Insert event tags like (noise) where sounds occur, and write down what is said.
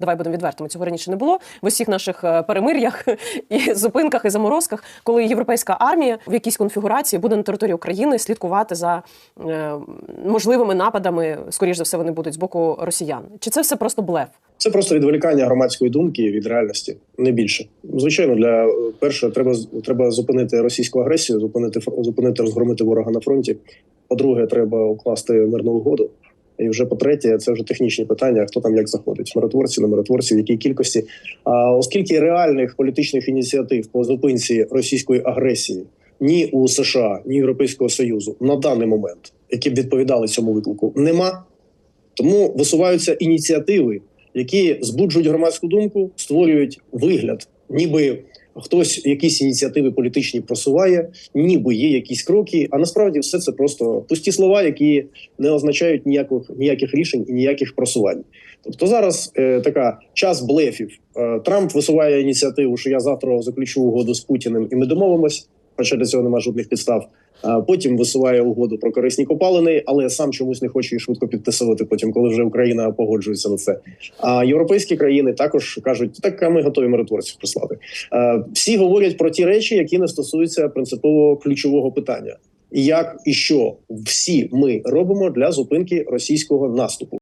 Давай будемо відвертими. Цього раніше не було в усіх наших е, перемир'ях (laughs) і зупинках і заморозках, коли європейська армія в якійсь конфігурації буде на території України слідкувати за е, можливими нападами. Скоріш за все, вони будуть з боку росіян. Чи це все просто блеф? Це просто відволікання громадської думки від реальності, не більше. Звичайно, для е, перше треба треба зупинити російську агресію, зупинити зупинити розгромити ворога на фронті. По-друге, треба укласти мирну угоду. І вже по-третє, це вже технічні питання: хто там як заходить, миротворці, не миротворці, в якій кількості. А оскільки реальних політичних ініціатив по зупинці російської агресії ні у США, ні Європейського Союзу на даний момент, які б відповідали цьому виклику, нема. Тому висуваються ініціативи, які збуджують громадську думку, створюють вигляд, ніби хтось якісь ініціативи політичні просуває, ніби є якісь кроки. А насправді все це просто пусті слова, які не означають ніяких ніяких рішень і ніяких просувань. Тобто зараз е, така час блефів. Е, Трамп висуває ініціативу, що я завтра заключу угоду з Путіним, і ми домовимось. Хоча для цього немає жодних підстав. Потім висуває угоду про корисні копалини, але сам чомусь не хоче її швидко підписувати. Потім, коли вже Україна погоджується на це. А європейські країни також кажуть, так ми готові миротворців прислати. Всі говорять про ті речі, які не стосуються принципово ключового питання: як і що всі ми робимо для зупинки російського наступу.